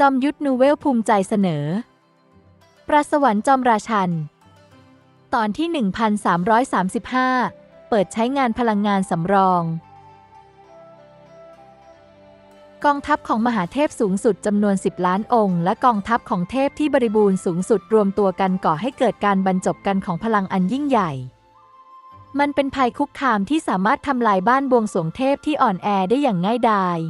จอมยุทธนูเวลภูมิใจเสนอ ประสวรรค์จอมราชัน ตอนที่ 1335 เปิดใช้งานพลังงานสำรอง กองทัพของมหาเทพสูงสุดจำนวน 10 ล้านองค์ และกองทัพของเทพที่บริบูรณ์สูงสุดรวมตัวกันก่อให้เกิดการบรรจบกันของพลังอันยิ่งใหญ่ มันเป็นภัยคุกคามที่สามารถทำลายบ้านบวงสรวงเทพที่อ่อนแอได้อย่างง่ายดาย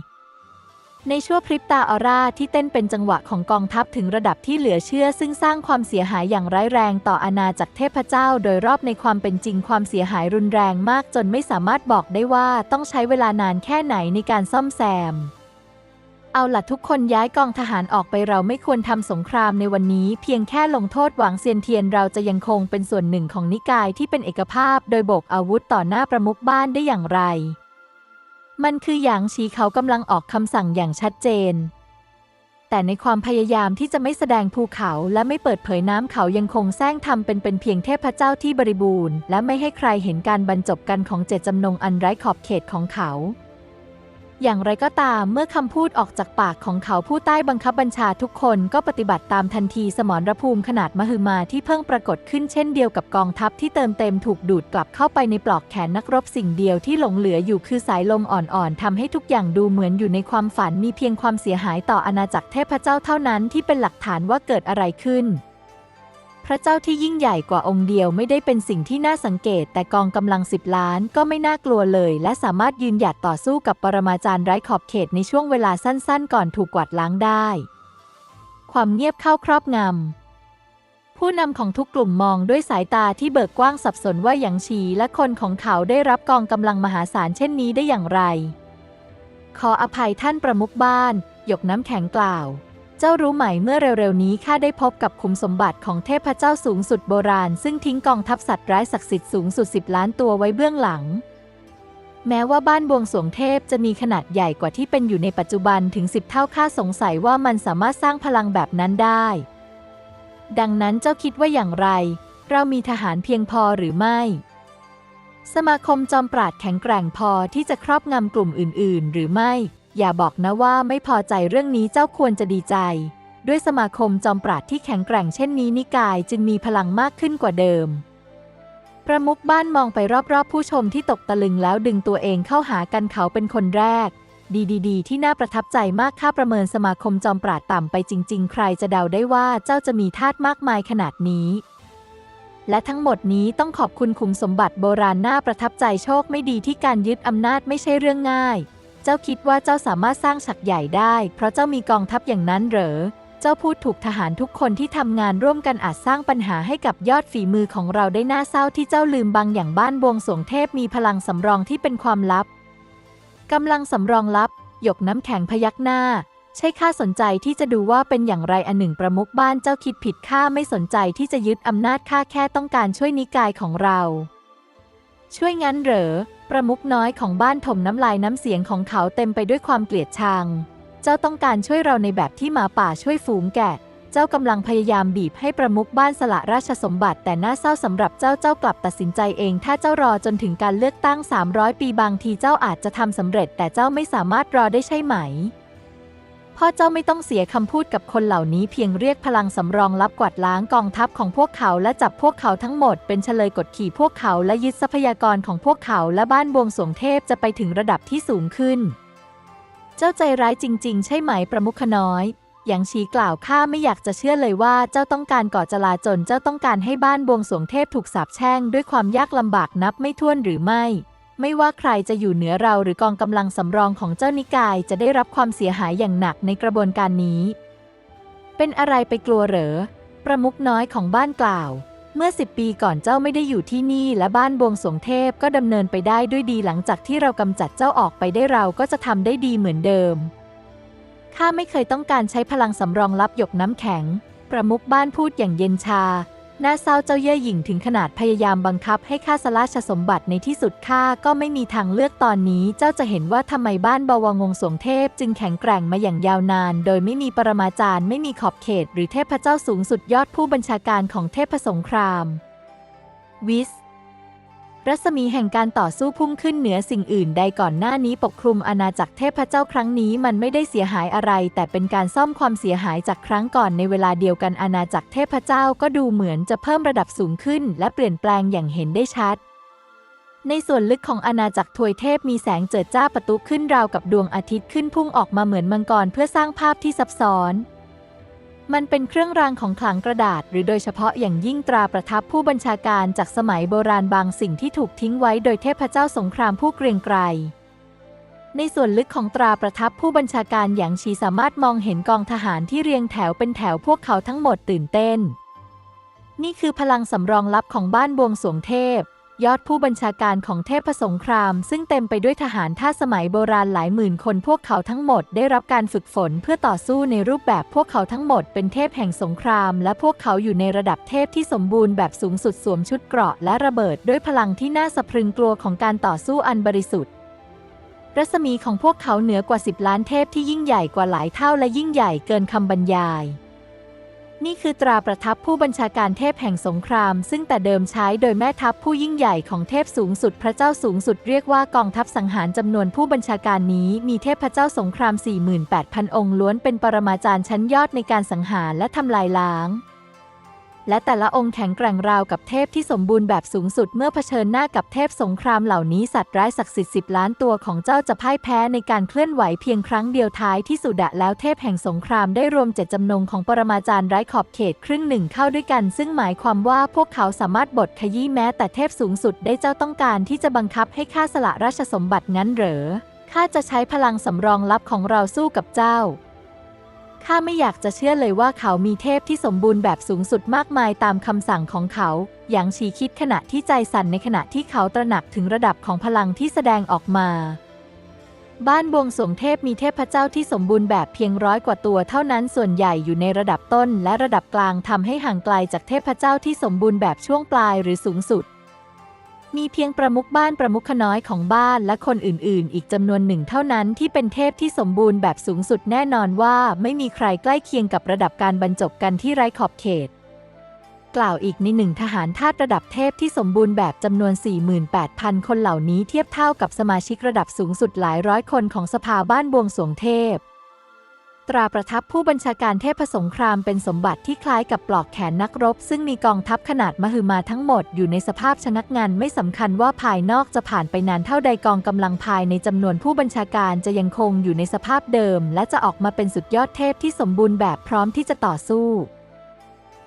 ในชั่วพริบตาออร่าที่เต้นเป็นจังหวะของกองทัพถึงระดับที่เหลือเชื่อ ซึ่งสร้างความเสียหายอย่างร้ายแรงต่ออาณาจักรเทพเจ้า โดยรอบในความเป็นจริงความเสียหายรุนแรงมากจนไม่สามารถบอกได้ว่าต้องใช้เวลานานแค่ไหนในการซ่อมแซม เอาล่ะทุกคนย้ายกองทหารออกไปเราไม่ควรทำสงครามในวันนี้ เพียงแค่ลงโทษหวังเซียนเทียนเราจะยังคงเป็นส่วนหนึ่งของนิกายที่เป็นเอกภาพ โดยโบกอาวุธต่อหน้าประมุขบ้านได้อย่างไร มันคือหยางชีเขากำลังออกคำสั่งอย่างชัดเจน แต่ในความพยายามที่จะไม่แสดงภูเขาและไม่เปิดเผยน้ำเขายังคงแซงทำเป็นเป็นเพียงเทพเจ้าที่บริบูรณ์ และไม่ให้ใครเห็นการบรรจบกันของเจตจำนงอันไร้ขอบเขตของเขา อย่างไรก็ตามเมื่อคำพูดออกจากปากของเขาผู้ใต้บังคับบัญชาทุกคนก็ปฏิบัติตามทันทีสมรภูมิขนาดมหึมาที่เพิ่งปรากฏขึ้นเช่นเดียวกับกองทัพที่เติมเต็มถูกดูดกลับเข้าไปในปลอกแขนนักรบสิ่งเดียวที่หลงเหลืออยู่คือสายลมอ่อนๆทำให้ทุกอย่างดูเหมือนอยู่ในความฝันมีเพียงความเสียหายต่ออาณาจักรเทพเจ้าเท่านั้นที่เป็นหลักฐานว่าเกิดอะไรขึ้น พระเจ้าที่ยิ่งใหญ่กว่าองค์เดียวไม่ได้เป็นสิ่งที่น่าสังเกต แต่กองกำลังสิบล้านก็ไม่น่ากลัวเลย และสามารถยืนหยัดต่อสู้กับปรมาจารย์ไร้ขอบเขตในช่วงเวลาสั้นๆ ก่อนถูกกวาดล้างได้ ความเงียบเข้าครอบงำ ผู้นำของทุกกลุ่มมองด้วยสายตาที่เบิกกว้างสับสนว่าหยางชีและคนของเขาได้รับกองกำลังมหาศาลเช่นนี้ได้อย่างไร ขออภัยท่านประมุขบ้าน หยกน้ำแข็งกล่าว จ้ารู้ไหมเมื่อเร็วๆนี้ข้าได้พบกับขุมสมบัติของเทพเจ้าสูงสุดโบราณ ซึ่งทิ้งกองทัพสัตว์ร้ายศักดิ์สิทธิ์สูงสุด 10 ล้านตัวไว้เบื้องหลัง แม้ว่าบ้านบวงสรวงเทพจะมีขนาดใหญ่กว่าที่เป็นอยู่ในปัจจุบันถึง 10 เท่าข้าสงสัยว่ามันสามารถสร้างพลังแบบนั้นได้ ดังนั้นเจ้าคิดว่าอย่างไร เรามีทหารเพียงพอหรือไม่ สมาคมจอมปราดแข็งแกร่งพอที่จะครอบงำกลุ่มอื่น ๆ หรือไม่ อย่าบอกนะว่าไม่พอใจเรื่องนี้เจ้าควรจะดีใจ ด้วยสมาคมจอมปราดที่แข็งแกร่งเช่นนี้นิกายจึงมีพลังมากขึ้นกว่าเดิม ประมุขบ้านมองไปรอบๆ ผู้ชมที่ตกตะลึงแล้วดึงตัวเองเข้าหากันเขาเป็นคนแรก ดีๆ ที่น่าประทับใจมากค่าประเมินสมาคมจอมปราดต่ำไปจริง ๆ ใครจะเดาได้ว่าเจ้าจะมีทาสมากมายขนาดนี้และทั้งหมดนี้ต้องขอบคุณขุมสมบัติโบราณน่าประทับใจโชคไม่ดีที่การยึดอำนาจไม่ใช่เรื่องง่าย เจ้าคิดว่าเจ้าสามารถสร้างฉักใหญ่ได้ เพราะเจ้ามีกองทัพอย่างนั้นเหรอ เจ้าพูดถูกทหารทุกคนที่ทำงานร่วมกันอาจสร้างปัญหาให้กับยอดฝีมือของเราได้น่าเศร้าที่เจ้าลืมบางอย่างบ้านบวงสวงเทพมีพลังสำรองที่เป็นความลับกำลังสำรองลับ หยกน้ำแข็งพยักหน้า ใช่ข้าสนใจที่จะดูว่าเป็นอย่างไรอันหนึ่งประมุขบ้านเจ้าคิดผิดข้าไม่สนใจที่จะยึดอำนาจข้าแค่ต้องการช่วยนิกายของเรา ช่วยงั้นเหรอ ประมุกน้อยของบ้านถมน้ำลายน้ำเสียงของเขาเต็มไปด้วยความเกลียดชัง เจ้าต้องการช่วยเราในแบบที่หมาป่าช่วยฝูงแกะ เจ้ากำลังพยายามบีบให้ประมุกบ้านสละราชสมบัติแต่น่าเศร้าสำหรับเจ้าเจ้ากลับตัดสินใจเอง ถ้าเจ้ารอจนถึงการเลือกตั้ง 300 ปีบางทีเจ้าอาจจะทำสำเร็จ แต่เจ้าไม่สามารถรอได้ใช่ไหม พ่อเจ้าไม่ต้องเสียคำพูดกับคนเหล่านี้เพียงเรียกพลังสำรองรับกวาดล้างกองทัพของพวกเขาและจับพวกเขาทั้งหมดเป็นเฉลยกดขี่พวกเขาและยึดทรัพยากรของพวกเขาและบ้านบวงสวงเทพจะไปถึงระดับที่สูงขึ้น เจ้าใจร้ายจริง ๆ ใช่ไหมประมุขน้อยหยางชี้กล่าวข้าไม่อยากจะเชื่อเลยว่าเจ้าต้องการก่อจลาจลเจ้าต้องการให้บ้านบวงสวงเทพถูกสาปแช่งด้วยความยากลำบากนับไม่ถ้วนหรือไม่ ไม่ว่าใครจะอยู่เหนือเราหรือกองกำลังสำรองของเจ้านิกายจะได้รับความเสียหายอย่างหนักในกระบวนการนี้ เป็นอะไรไปกลัวเหรอ ประมุขน้อยของบ้านกล่าว เมื่อสิบปีก่อนเจ้าไม่ได้อยู่ที่นี่และบ้านบวงสวงเทพก็ดำเนินไปได้ด้วยดีหลังจากที่เรากำจัดเจ้าออกไปได้เราก็จะทำได้ดีเหมือนเดิม ข้าไม่เคยต้องการใช้พลังสำรองรับหยกน้ำแข็ง ประมุขบ้านพูดอย่างเย็นชา น่าเศร้าเจ้าเย่อหยิ่งถึงขนาดพยายามบังคับให้ข้าสละชสมบัติในที่สุดข้าก็ไม่มีทางเลือกตอนนี้ เจ้าจะเห็นว่าทำไมบ้านบวงงสวงเทพ จึงแข็งแกร่งมาอย่างยาวนาน โดยไม่มีปรมาจารย์ไม่มีขอบเขต หรือเทพเจ้าสูงสุดยอดผู้บัญชาการของเทพสงคราม วิส รัศมีแห่งการต่อสู้พุ่งขึ้นเหนือสิ่งอื่นใดก่อนหน้านี้ปกคลุมอาณาจักรเทพเจ้าครั้งนี้มันไม่ได้เสียหายอะไร แต่เป็นการซ่อมความเสียหายจากครั้งก่อนในเวลาเดียวกันอาณาจักรเทพเจ้าก็ดูเหมือนจะเพิ่มระดับสูงขึ้น และเปลี่ยนแปลงอย่างเห็นได้ชัด ในส่วนลึกของอาณาจักรทวยเทพมีแสงเจิดจ้าประตุขึ้นราวกับดวงอาทิตย์ขึ้นพุ่งออกมาเหมือนมังกรเพื่อสร้างภาพที่ซับซ้อน มันเป็นเครื่องรางของขลังกระดาษ หรือโดยเฉพาะอย่างยิ่งตราประทับผู้บัญชาการจากสมัยโบราณบางสิ่งที่ถูกทิ้งไว้โดยเทพเจ้าสงครามผู้เกรียงไกรในส่วนลึกของตราประทับผู้บัญชาการอย่างชีสามารถมองเห็นกองทหารที่เรียงแถวเป็นแถวพวกเขาทั้งหมดตื่นเต้น นี่คือพลังสำรองลับของบ้านบวงสวงเทพ ยอดผู้บัญชาการของเทพสงคราม ซึ่งเต็มไปด้วยทหารท่าสมัยโบราณหลายหมื่นคนพวกเขาทั้งหมดได้รับการฝึกฝนเพื่อต่อสู้ในรูปแบบพวกเขาทั้งหมดเป็นเทพแห่งสงคราม และพวกเขาอยู่ในระดับเทพที่สมบูรณ์แบบสูงสุดสวมชุดเกราะและระเบิดด้วยพลังที่น่าสะพรึงกลัวของการต่อสู้อันบริสุทธิ์รัศมีของพวกเขาเหนือกว่า 10 ล้านเทพที่ยิ่งใหญ่กว่าหลายเท่าและยิ่งใหญ่เกินคำบรรยาย นี่คือตราประทับผู้บัญชาการเทพแห่งสงคราม ซึ่งแต่เดิมใช้โดยแม่ทัพผู้ยิ่งใหญ่ของเทพสูงสุดพระเจ้าสูงสุดเรียกว่ากองทัพสังหารจำนวนผู้บัญชาการนี้มีเทพเจ้าสงคราม 48,000 องค์ล้วนเป็นปรมาจารย์ชั้นยอดในการสังหารและทำลายล้าง และแต่ละองค์แข็งแกร่งราวกับเทพที่สมบูรณ์แบบสูงสุดเมื่อเผชิญหน้ากับเทพสงครามเหล่านี้สัตว์ร้ายศักดิ์สิทธิ์สิบล้านตัวของเจ้าจะพ่ายแพ้ในการเคลื่อนไหวเพียงครั้งเดียวท้ายที่สุดะแล้วเทพแห่งสงครามได้รวมเจ็ดจำนงของปรมาจารย์ไร้ขอบเขตครึ่งหนึ่งเข้าด้วยกัน ซึ่งหมายความว่าพวกเขาสามารถบดขยี้แม้แต่เทพสูงสุดได้เจ้าต้องการที่จะบังคับให้ข้าสละราชสมบัติงั้นเหรอข้าจะใช้พลังสำรองลับของเราสู้กับเจ้า ข้าไม่อยากจะเชื่อเลยว่าเขามีเทพที่สมบูรณ์แบบสูงสุดมากมายตามคำสั่งของเขาอย่างชีคิดขณะที่ใจสั่นในขณะที่เขาตระหนักถึงระดับของพลังที่แสดงออกมา บ้านบวงสรวงเทพมีเทพเจ้าที่สมบูรณ์แบบเพียงร้อยกว่าตัวเท่านั้นส่วนใหญ่อยู่ในระดับต้นและระดับกลางทำให้ห่างไกลจากเทพเจ้าที่สมบูรณ์แบบช่วงปลายหรือสูงสุด มีเพียงประมุขบ้านประมุขน้อยของบ้านและคนอื่นๆ อีกจำนวนหนึ่งเท่านั้นที่เป็นเทพที่สมบูรณ์แบบสูงสุดแน่นอนว่าไม่มีใครใกล้เคียงกับระดับการบรรจบกันที่ไร้ขอบเขต กล่าวอีกในหนึ่งทหารทาสระดับเทพที่สมบูรณ์แบบจำนวน 48,000 คนเหล่านี้เทียบเท่ากับสมาชิกระดับสูงสุดหลายร้อยคนของสภาบ้านบวงสรวงเทพ ตราประทับผู้บัญชาการเทพสงครามเป็นสมบัติที่คล้ายกับปลอกแขนนักรบ ซึ่งมีกองทัพขนาดมหึมาทั้งหมดอยู่ในสภาพชะงักงันไม่สำคัญว่าภายนอกจะผ่านไปนานเท่าใดกองกำลังภายในจำนวนผู้บัญชาการจะยังคงอยู่ในสภาพเดิม และจะออกมาเป็นสุดยอดเทพที่สมบูรณ์แบบพร้อมที่จะต่อสู้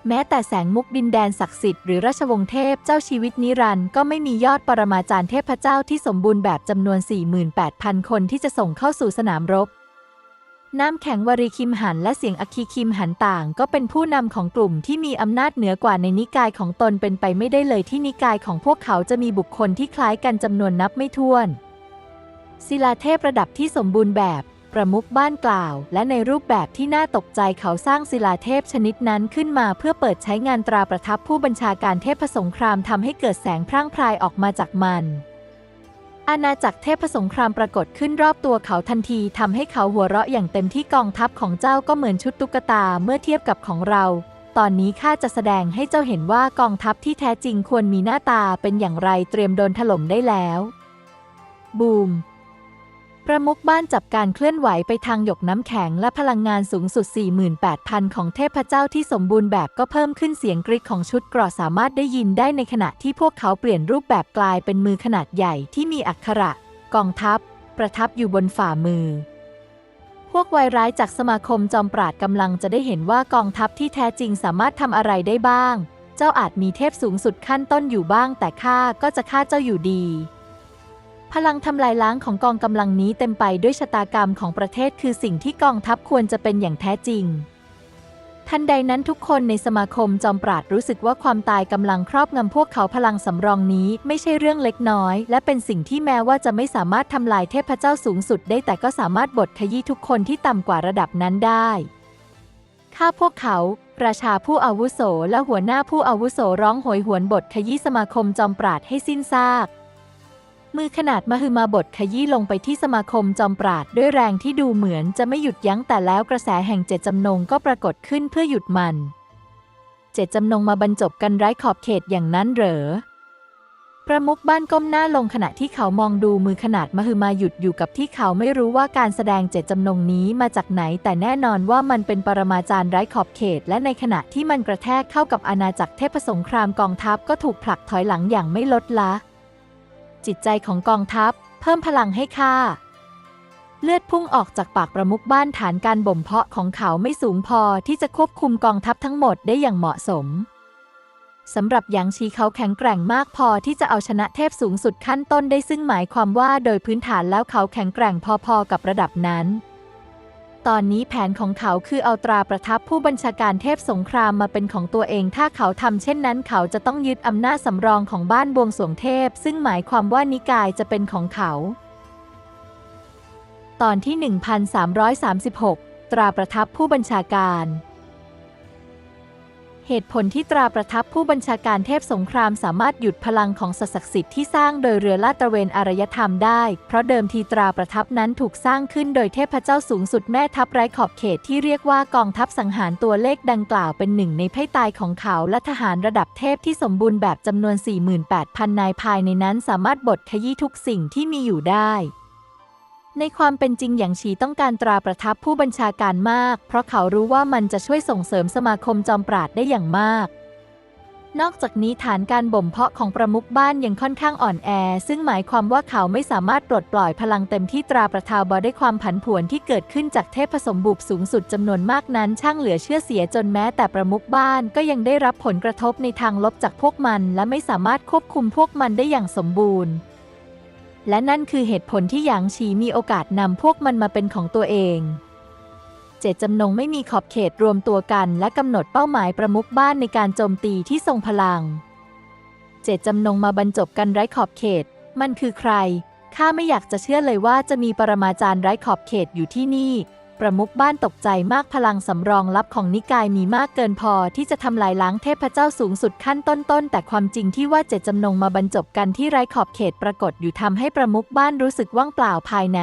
แม้แต่แสงมุกดินแดนศักดิ์สิทธิ์หรือราชวงศ์เทพเจ้าชีวิตนิรันดร์ก็ไม่มียอดปรมาจารย์เทพเจ้าที่สมบูรณ์แบบจำนวน 48,000 คนที่จะส่งเข้าสู่สนามรบ น้ำแข็งวรีคิมหันและเสียงอัคคีคิมหันต่าง ก็เป็นผู้นำของกลุ่มที่มีอำนาจเหนือกว่าในนิกายของตนเป็นไปไม่ได้เลยที่นิกายของพวกเขาจะมีบุคคลที่คล้ายกันจำนวนนับไม่ถ้วน ศิลาเทพระดับที่สมบูรณ์แบบ ประมุขบ้านกล่าว และในรูปแบบที่น่าตกใจเขาสร้างศิลาเทพชนิดนั้นขึ้นมาเพื่อเปิดใช้งานตราประทับผู้บัญชาการเทพสงครามทำให้เกิดแสงพร่างพรายออกมาจากมัน อาณาจักรเทพสงครามปรากฏขึ้นรอบตัวเขาทันทีทำให้เขาหัวเราะอย่างเต็มที่กองทัพของเจ้าก็เหมือนชุดตุ๊กตาเมื่อเทียบกับของเรา ตอนนี้ข้าจะแสดงให้เจ้าเห็นว่ากองทัพที่แท้จริงควรมีหน้าตาเป็นอย่างไรเตรียมโดนถล่มได้แล้ว บูม ประมุขบ้านจับการเคลื่อนไหวไปทางหยกน้ำแข็งและพลังงานสูงสุด 48,000 ของเทพเจ้าที่สมบูรณ์แบบก็เพิ่มขึ้นเสียงกริกของชุดกราะสามารถได้ยินได้ในขณะที่พวกเขาเปลี่ยนรูปแบบกลายเป็นมือขนาดใหญ่ที่มีอักขระ กองทัพ ประทับอยู่บนฝ่ามือ พวกวายร้ายจากสมาคมจอมปราดกำลังจะได้เห็นว่ากองทัพที่แท้จริงสามารถทำอะไรได้บ้าง เจ้าอาจมีเทพสูงสุดขั้นต้นอยู่บ้าง แต่ข้าก็จะฆ่าเจ้าอยู่ดี พลังทำลายล้างของกองกำลังนี้เต็มไปด้วยชะตากรรมของประเทศคือสิ่งที่กองทัพควรจะเป็นอย่างแท้จริง ทันใดนั้นทุกคนในสมาคมจอมปราดรู้สึกว่าความตายกำลังครอบงำพวกเขาพลังสำรองนี้ไม่ใช่เรื่องเล็กน้อย และเป็นสิ่งที่แม้ว่าจะไม่สามารถทำลายเทพเจ้าสูงสุดได้แต่ก็สามารถบดขยี้ทุกคนที่ต่ำกว่าระดับนั้นได้ข้าพวกเขาราชาผู้อาวุโสและหัวหน้าผู้อาวุโสร้องโหยหวนบทขยี้สมาคมจอมปราดให้สิ้นซาก มือขนาดมหึมาบทขยี้ลงไปที่สมาคมจอมปราดด้วยแรงที่ดูเหมือนจะไม่หยุดยั้งแต่แล้วกระแสแห่งเจตจำนงก็ปรากฏขึ้นเพื่อหยุดมัน เจตจำนงมาบรรจบกันไร้ขอบเขตอย่างนั้นเหรอประมุขบ้านก้มหน้าลงขณะที่เขามองดูมือขนาดมหึมาหยุดอยู่กับที่เขาไม่รู้ว่าการแสดงเจตจำนงนี้มาจากไหน แต่แน่นอนว่ามันเป็นปรมาจารย์ไร้ขอบเขต และในขณะที่มันกระแทกเข้ากับอาณาจักรเทพสงครามกองทัพก็ถูกผลักถอยหลังอย่างไม่ลดละ จิตใจของกองทัพ เพิ่มพลังให้ข้าเลือดพุ่งออกจากปากประมุขบ้านฐานการบ่มเพาะของเขาไม่สูงพอที่จะควบคุมกองทัพทั้งหมดได้อย่างเหมาะสมสำหรับหยางชีเขาแข็งแกร่งมากพอที่จะเอาชนะเทพสูงสุดขั้นต้นได้ซึ่งหมายความว่าโดยพื้นฐานแล้วเขาแข็งแกร่งพอๆกับระดับนั้น ตอนนี้แผนของเขาคือเอาตราประทับผู้บัญชาการเทพสงครามมาเป็นของตัวเอง ถ้าเขาทำเช่นนั้น เขาจะต้องยึดอำนาจสำรองของบ้านบวงสวงเทพ ซึ่งหมายความว่านิกายจะเป็นของเขา ตอนที่ 1336 ตราประทับผู้บัญชาการ เหตุผลที่ตราประทับผู้บัญชาการเทพสงครามสามารถหยุดพลังของสัศักดิ์สิทธิ์ที่สร้างโดยเรือลาดตระเวนอารยธรรมได้ เพราะเดิมทีตราประทับนั้นถูกสร้างขึ้นโดยเทพเจ้าสูงสุดแม่ทัพไร้ขอบเขตที่เรียกว่ากองทัพสังหารตัวเลขดังกล่าวเป็นหนึ่งในไพ่ตายของเขาและทหารระดับเทพที่สมบูรณ์แบบจำนวน 48,000 นายภายในนั้นสามารถบดขยี้ทุกสิ่งที่มีอยู่ได้ ในความเป็นจริงอย่างชีต้องการตราประทับผู้บัญชาการมาก เพราะเขารู้ว่ามันจะช่วยส่งเสริมสมาคมจอมปราดได้อย่างมาก นอกจากนี้ฐานการบ่มเพาะของประมุขบ้านยังค่อนข้างอ่อนแอ ซึ่งหมายความว่าเขาไม่สามารถปลดปล่อยพลังเต็มที่ตราประทาวบอได้ความผันผวนที่เกิดขึ้นจากเทพผสมบุบสูงสุดจำนวนมากนั้น ช่างเหลือเชื่อเสียจนแม้แต่ประมุขบ้านก็ยังได้รับผลกระทบในทางลบจากพวกมัน และไม่สามารถควบคุมพวกมันได้อย่างสมบูรณ์ และนั่นคือเหตุผลที่หยางฉีมีโอกาสนำพวกมันมาเป็นของตัวเอง เจตจำนงไม่มีขอบเขตรวมตัวกัน และกำหนดเป้าหมายประมุขบ้านในการโจมตีที่ทรงพลัง เจตจำนงมาบรรจบกันไร้ขอบเขต มันคือใคร ข้าไม่อยากจะเชื่อเลยว่าจะมีปรมาจารย์ไร้ขอบเขตอยู่ที่นี่ ประมุขบ้านตกใจมากพลังสำรองลับของนิกายมีมากเกินพอที่จะทำลายล้างเทพเจ้าสูงสุดขั้นต้นๆ แต่ความจริงที่ว่าเจตจำนงมาบรรจบกันที่ไร้ขอบเขตปรากฏอยู่ทำให้ประมุขบ้านรู้สึกว่างเปล่าภายใน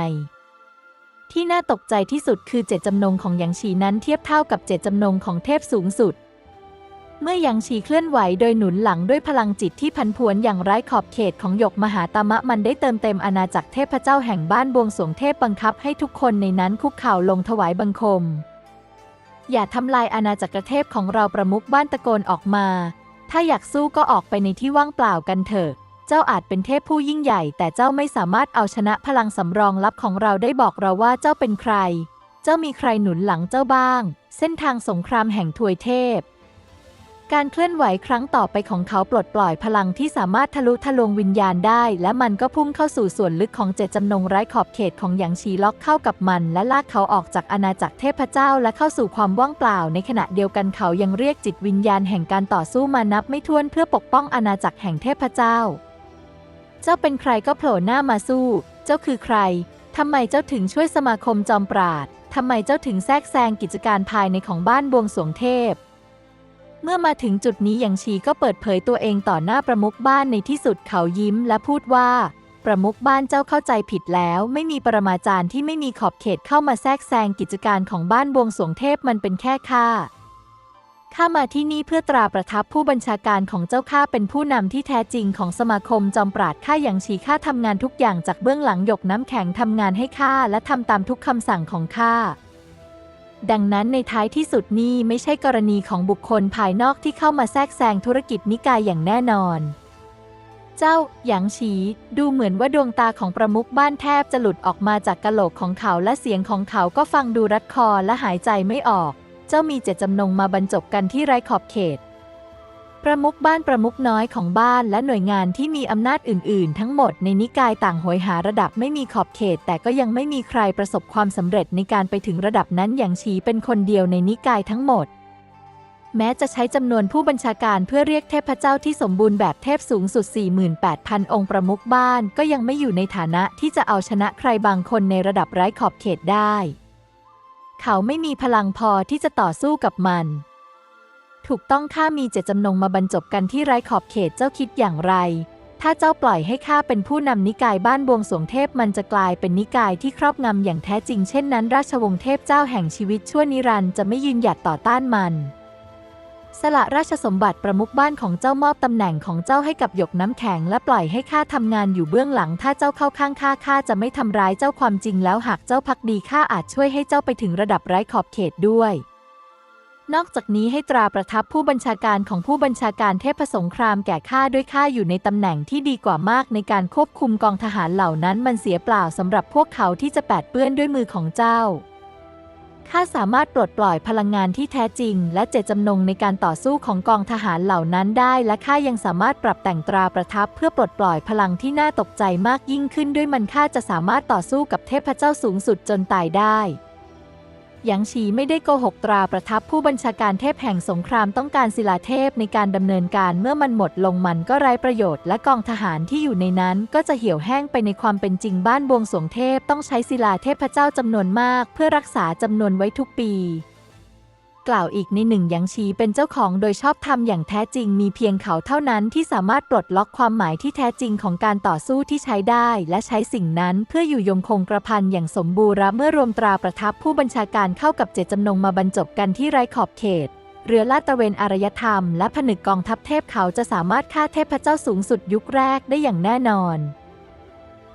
ที่น่าตกใจที่สุดคือเจตจำนงของหยางฉีนั้นเทียบเท่ากับเจตจำนงของเทพสูงสุด เมื่อยางฉีเคลื่อนไหวโดยหนุนหลังด้วยพลังจิตที่พันผวนอย่างไร้ขอบเขตของหยกมหาตมะมันได้เติมเต็มอาณาจักรเทพเจ้าแห่งบ้านบวงสรวงเทพบังคับให้ทุกคนในนั้นคุกเข่าลงถวายบังคม อย่าทำลายอาณาจักรเทพของเราประมุขบ้านตะโกนออกมา ถ้าอยากสู้ก็ออกไปในที่ว่างเปล่ากันเถอะ เจ้าอาจเป็นเทพผู้ยิ่งใหญ่ แต่เจ้าไม่สามารถเอาชนะพลังสำรองลับของเราได้บอกเราว่าเจ้าเป็นใคร เจ้ามีใครหนุนหลังเจ้าบ้าง เส้นทางสงครามแห่งทวยเทพ การเคลื่อนไหวครั้งต่อไปของเขาปลดปล่อยพลังที่สามารถทะลุทะลวงวิญญาณได้ และมันก็พุ่งเข้าสู่ส่วนลึกของเจตจำนงไร้ขอบเขตของหยางชีล็อกเข้ากับมัน และลากเขาออกจากอาณาจักรเทพเจ้าและเข้าสู่ความว่างเปล่า ในขณะเดียวกันเขายังเรียกจิตวิญญาณแห่งการต่อสู้มานับไม่ถ้วนเพื่อปกป้องอาณาจักรแห่งเทพเจ้า เจ้าเป็นใครก็โผล่หน้ามาสู้ เจ้าคือใครทำไมเจ้าถึงช่วยสมาคมจอมปราดทำไมเจ้าถึงแทรกแซงกิจการภายในของบ้านบวงสรวงเทพ เมื่อมาถึงจุดนี้หยางชีก็เปิดเผยตัวเองต่อหน้าประมุขบ้านในที่สุดเขายิ้มและพูดว่า ประมุขบ้านเจ้าเข้าใจผิดแล้ว ไม่มีปรมาจารย์ที่ไม่มีขอบเขตเข้ามาแทรกแซงกิจการของบ้านบวงสรวงเทพมันเป็นแค่ข้าข้ามาที่นี่เพื่อตราประทับผู้บัญชาการของเจ้าข้าเป็นผู้นำที่แท้จริงของสมาคมจอมปราดข้าอย่างชีข้าทำงานทุกอย่างจากเบื้องหลังหยกน้ำแข็งทำงานให้ข้าและทำตามทุกคำสั่งของข้า ดังนั้นในท้ายที่สุดนี่ไม่ใช่กรณีของบุคคลภายนอกที่เข้ามาแทรกแซงธุรกิจนิกายอย่างแน่นอน เจ้าหยางฉีดูเหมือนว่าดวงตาของประมุขบ้านแทบจะหลุดออกมาจากกะโหลกของเขาและเสียงของเขาก็ฟังดูรัดคอและหายใจไม่ออก เจ้ามีเจตจำนงมาบรรจบกันที่ไร้ขอบเขต ประมุขบ้านประมุขน้อยของบ้านและหน่วยงานที่มีอำนาจอื่น ๆ ทั้งหมดในนิกายต่างโหยหาระดับไม่มีขอบเขต แต่ก็ยังไม่มีใครประสบความสำเร็จในการไปถึงระดับนั้นอย่างชีเป็นคนเดียวในนิกายทั้งหมด แม้จะใช้จำนวนผู้บัญชาการเพื่อเรียกเทพเจ้าที่สมบูรณ์แบบเทพสูงสุด 48,000 องค์ประมุขบ้าน ก็ยังไม่อยู่ในฐานะที่จะเอาชนะใครบางคนในระดับไร้ขอบเขตได้ เขาไม่มีพลังพอที่จะต่อสู้กับมัน ถูกต้องข้ามีเจตจำนงมาบรรจบกันที่ไร้ขอบเขตเจ้าคิดอย่างไร ถ้าเจ้าปล่อยให้ข้าเป็นผู้นำนิกายบ้านบวงสวงเทพมันจะกลายเป็นนิกายที่ครอบงำอย่างแท้จริงเช่นนั้น ราชวงศ์เทพเจ้าแห่งชีวิตชั่วนิรันดร์จะไม่ยืนหยัดต่อต้านมัน สละราชสมบัติประมุขบ้านของเจ้ามอบตำแหน่งของเจ้าให้กับหยกน้ำแข็ง และปล่อยให้ข้าทำงานอยู่เบื้องหลัง ถ้าเจ้าเข้าข้างข้าข้าจะไม่ทำร้ายเจ้าความจริงแล้วหากเจ้าพักดีข้าอาจช่วยให้เจ้าไปถึงระดับไร้ขอบเขตด้วย นอกจากนี้ให้ตราประทับผู้บัญชาการของผู้บัญชาการเทพสงครามแก่ข้าด้วยข้าอยู่ในตำแหน่งที่ดีกว่ามากในการควบคุมกองทหารเหล่านั้นมันเสียเปล่าสำหรับพวกเขาที่จะแปดเปื้อนด้วยมือของเจ้าข้าสามารถปลดปล่อยพลังงานที่แท้จริง และเจตจำนงในการต่อสู้ของกองทหารเหล่านั้นได้ และข้ายังสามารถปรับแต่งตราประทับเพื่อปลดปล่อยพลังที่น่าตกใจมากยิ่งขึ้นด้วยมันข้าจะสามารถต่อสู้กับเทพเจ้าสูงสุดจนตายได้ หยางฉีไม่ได้โกหกตราประทับผู้บัญชาการเทพแห่งสงครามต้องการศิลาเทพในการดำเนินการเมื่อมันหมดลงมันก็ไร้ประโยชน์และกองทหารที่อยู่ในนั้นก็จะเหี่ยวแห้งไปในความเป็นจริงบ้านบวงสรวงเทพต้องใช้ศิลาเทพพระเจ้าจำนวนมาก เพื่อรักษาจำนวนไว้ทุกปี กล่าวอีกในหนึ่งหยางชีเป็นเจ้าของโดยชอบธรรมอย่างแท้จริงมีเพียงเขาเท่านั้นที่สามารถปลดล็อกความหมายที่แท้จริงของการต่อสู้ที่ใช้ได้ และใช้สิ่งนั้นเพื่ออยู่ยงคงกระพันอย่างสมบูรณ์เมื่อรวมตราประทับผู้บัญชาการเข้ากับเจตจำนงมาบรรจบกันที่ไร้ขอบเขตเรือลาดตระเวนอารยธรรม และผนึกกองทัพเทพเขาจะสามารถฆ่าเทพเจ้าสูงสุดยุคแรกได้อย่างแน่นอน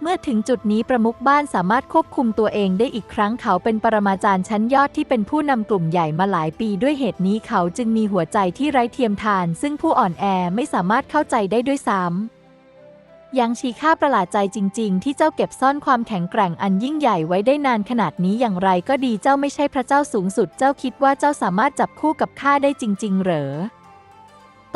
เมื่อถึงจุดนี้ประมุขบ้านสามารถควบคุมตัวเองได้อีกครั้งเขาเป็นปรมาจารย์ชั้นยอดที่เป็นผู้นำกลุ่มใหญ่มาหลายปีด้วยเหตุนี้เขาจึงมีหัวใจที่ไร้เทียมทาน ซึ่งผู้อ่อนแอไม่สามารถเข้าใจได้ด้วยซ้ำยังชีค่าประหลาดใจจริง ๆ ที่เจ้าเก็บซ่อนความแข็งแกร่งอันยิ่งใหญ่ไว้ได้นานขนาดนี้อย่างไรก็ดีเจ้าไม่ใช่พระเจ้าสูงสุด เจ้าคิดว่าเจ้าสามารถจับคู่กับข้าได้จริง ๆ เหรอ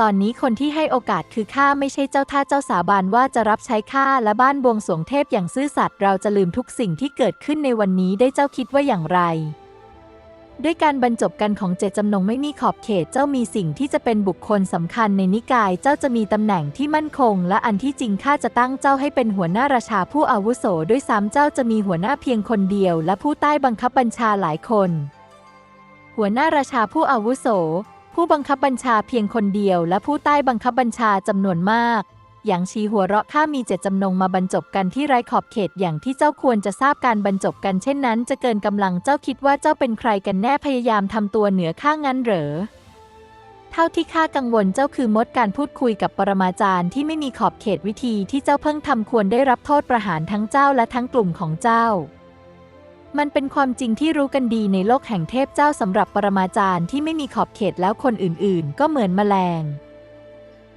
ตอนนี้คนที่ให้โอกาสคือข้าไม่ใช่เจ้าท่าเจ้าสาบานว่าจะรับใช้ข้าและบ้านบวงสรวงเทพอย่างซื่อสัตย์เราจะลืมทุกสิ่งที่เกิดขึ้นในวันนี้ได้เจ้าคิดว่าอย่างไร ด้วยการบรรจบกันของเจตจำนงไม่มีขอบเขตเจ้ามีสิ่งที่จะเป็นบุคคลสำคัญในนิกายเจ้าจะมีตำแหน่งที่มั่นคง และอันที่จริงข้าจะตั้งเจ้าให้เป็นหัวหน้าราชาผู้อาวุโสด้วยซ้ำเจ้าจะมีหัวหน้าเพียงคนเดียว และผู้ใต้บังคับบัญชาหลายคน หัวหน้าราชาผู้อาวุโส ผู้บังคับบัญชาเพียงคนเดียว และผู้ใต้บังคับบัญชาจำนวนมากอย่างชีหัวเราะข้ามีเจตจำนงมาบรรจบกันที่ไร้ขอบเขตอย่างที่เจ้าควรจะทราบการบรรจบกันเช่นนั้น จะเกินกำลังเจ้าคิดว่าเจ้าเป็นใครกันแน่พยายามทำตัวเหนือข้างั้นเหรอ เท่าที่ข้ากังวลเจ้าคือมดการพูดคุยกับปรมาจารย์ที่ไม่มีขอบเขตวิธีที่เจ้าเพิ่งทำควรได้รับโทษประหารทั้งเจ้าและทั้งกลุ่มของเจ้า มันเป็นความจริงที่รู้กันดีในโลกแห่งเทพเจ้าสำหรับปรมาจารย์ที่ไม่มีขอบเขตแล้วคนอื่นๆ ก็เหมือนแมลง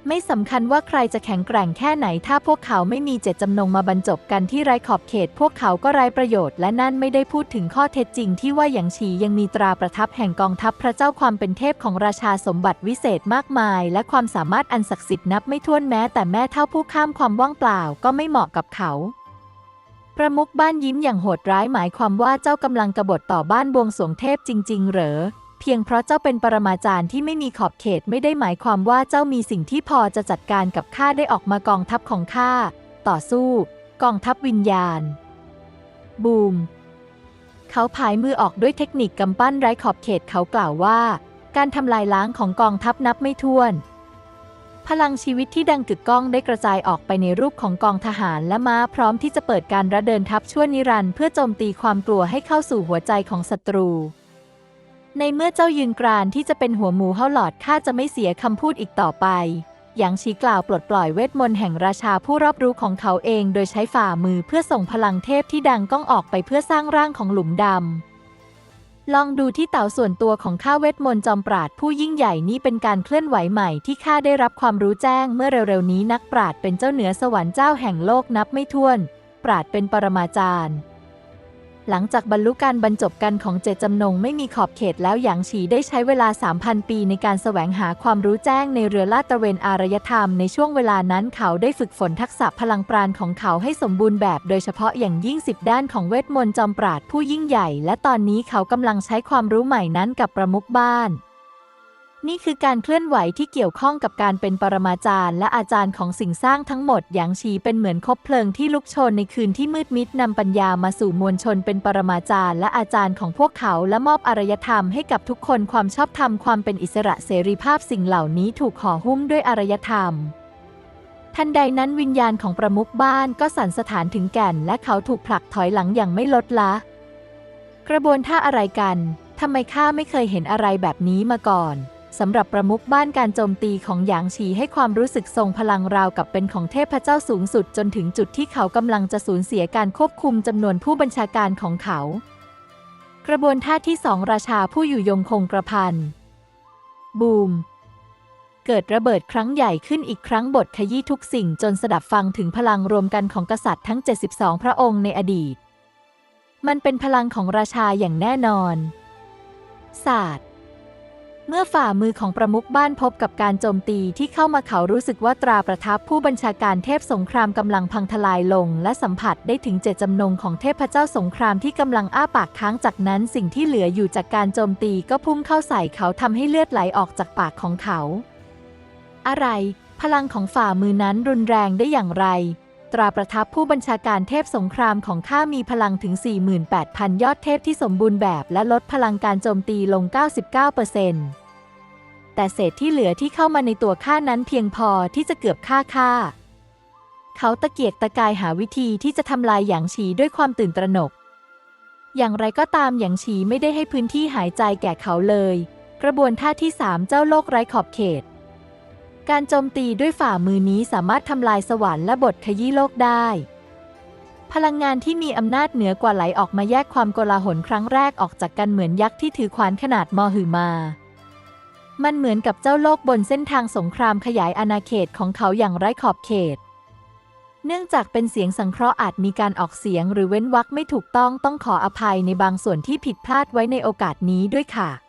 ไม่สำคัญว่าใครจะแข็งแกร่งแค่ไหน ถ้าพวกเขาไม่มีเจตจำนงมาบรรจบกันที่ไร้ขอบเขต พวกเขาก็ไร้ประโยชน์และนั่นไม่ได้พูดถึงข้อเท็จจริงที่ว่าหยางฉียังมีตราประทับแห่งกองทัพพระเจ้าความเป็นเทพของราชาสมบัติวิเศษมากมาย และความสามารถอันศักดิ์สิทธิ์นับไม่ถ้วนแม้แต่แม่เท่าผู้ข้ามความว่างเปล่าก็ไม่เหมาะกับเขา ประมุขบ้านยิ้มอย่างโหดร้ายหมายความว่าเจ้ากำลังกบฏต่อบ้านบวงสรวงเทพจริง ๆ เหรอ เพียงเพราะเจ้าเป็นปรมาจารย์ที่ไม่มีขอบเขตไม่ได้หมายความว่าเจ้ามีสิ่งที่พอจะจัดการกับข้าได้ออกมากองทัพของข้าต่อสู้ กองทัพวิญญาณ บูม เขาผายมือออกด้วยเทคนิคกำปั้นไร้ขอบเขตเขากล่าวว่า การทำลายล้างของกองทัพนับไม่ถ้วน พลังชีวิตที่ดังกึกก้องได้กระจายออกไปในรูปของกองทหารและม้าพร้อมที่จะเปิดการระเดินทัพชั่วนิรันดร์เพื่อโจมตีความกลัวให้เข้าสู่หัวใจของศัตรู ในเมื่อเจ้ายืนกรานที่จะเป็นหัวหมูเฮาหลอดข้าจะไม่เสียคำพูดอีกต่อไปหยางชีกล่าวปลดปล่อยเวทมนต์แห่งราชาผู้รอบรู้ของเขาเอง โดยใช้ฝ่ามือเพื่อส่งพลังเทพที่ดังก้องออกไปเพื่อสร้างร่างของหลุมดำ ลองดูที่เต่าส่วนตัวของข้าเวทมนต์จอมปราดผู้ยิ่งใหญ่นี้เป็นการเคลื่อนไหวใหม่ที่ข้าได้รับความรู้แจ้งเมื่อเร็วๆนี้นักปราดเป็นเจ้าเหนือสวรรค์เจ้าแห่งโลกนับไม่ถ้วน ปราดเป็นปรมาจารย์ หลังจากบรรลุการบรรจบกันของเจตจำนงไม่มีขอบเขตแล้วหยางฉีได้ใช้เวลา 3,000 ปีในการแสวงหาความรู้แจ้งในเรือลาดตระเวนอารยธรรมในช่วงเวลานั้นเขาได้ฝึกฝนทักษะพลังปราณของเขาให้สมบูรณ์แบบโดยเฉพาะอย่างยิ่งสิบด้านของเวทมนต์จอมปราดผู้ยิ่งใหญ่ และตอนนี้เขากำลังใช้ความรู้ใหม่นั้นกับประมุขบ้าน นี่คือการเคลื่อนไหวที่เกี่ยวข้องกับการเป็นปรมาจารย์ และอาจารย์ของสิ่งสร้างทั้งหมดหยางชีเป็นเหมือนคบเพลิงที่ลุกโชนในคืนที่มืดมิดนำปัญญามาสู่มวลชนเป็นปรมาจารย์ และอาจารย์ของพวกเขาและมอบอารยธรรมให้กับทุกคนความชอบธรรมความเป็นอิสระเสรีภาพสิ่งเหล่านี้ถูกห่อหุ้มด้วยอารยธรรมทันใดนั้นวิญญาณของประมุขบ้านก็สั่นสถานถึงแก่น และเขาถูกผลักถอยหลังอย่างไม่ลดละ กระบวนท่าอะไรกันทำไมข้าไม่เคยเห็นอะไรแบบนี้มาก่อน สำหรับประมุขบ้านการโจมตีของหยางฉีให้ความรู้สึกทรงพลังราวกับเป็นของเทพเจ้าสูงสุดจนถึงจุดที่เขากำลังจะสูญเสียการควบคุมจำนวนผู้บัญชาการของเขา กระบวนท่าที่สองราชาผู้อยู่ยงคงกระพันบูม เกิดระเบิดครั้งใหญ่ขึ้นอีกครั้งบทขยี้ทุกสิ่งจนสดับฟังถึงพลังรวมกันของกษัตริย์ทั้ง 72 พระองค์ในอดีต มันเป็นพลังของราชาอย่างแน่นอนศาสตร์ เมื่อฝ่ามือของประมุขบ้านพบกับการโจมตีที่เข้ามาเขารู้สึกว่าตราประทับผู้บัญชาการเทพสงครามกำลังพังทลายลง และสัมผัสได้ถึงเจตจำนงของเทพเจ้าสงครามที่กำลังอ้าปากค้างจากนั้นสิ่งที่เหลืออยู่จากการโจมตีก็พุ่งเข้าใส่เขาทำให้เลือดไหลออกจากปากของเขา อะไร พลังของฝ่ามือนั้นรุนแรงได้อย่างไร ตราประทับผู้บัญชาการเทพสงครามของข้ามีพลังถึง 48,000 ยอดเทพที่สมบูรณ์แบบและลดพลังการโจมตีลง 99%แต่เศษที่เหลือที่เข้ามาในตัวข้านั้นเพียงพอที่จะเกือบฆ่าข้าเขาตะเกียกตะกายหาวิธีที่จะทำลายหยางฉีด้วยความตื่นตระหนก อย่างไรก็ตามหยางฉีไม่ได้ให้พื้นที่หายใจแก่เขาเลย กระบวนท่าที่สามเจ้าโลกไร้ขอบเขต การโจมตีด้วยฝ่ามือนี้สามารถทำลายสวรรค์และบทขยี้โลกได้ พลังงานที่มีอำนาจเหนือกว่าไหลออกมาแยกความโกลาหลครั้งแรกออกจากกันเหมือนยักษ์ที่ถือขวานขนาดมอหือมา มันเหมือนกับเจ้าโลกบนเส้นทางสงครามขยายอาณาเขตของเขาอย่างไร้ขอบเขต เนื่องจากเป็นเสียงสังเคราะห์อาจมีการออกเสียงหรือเว้นวรรคไม่ถูกต้องต้องขออภัยในบางส่วนที่ผิดพลาดไว้ในโอกาสนี้ด้วยค่ะ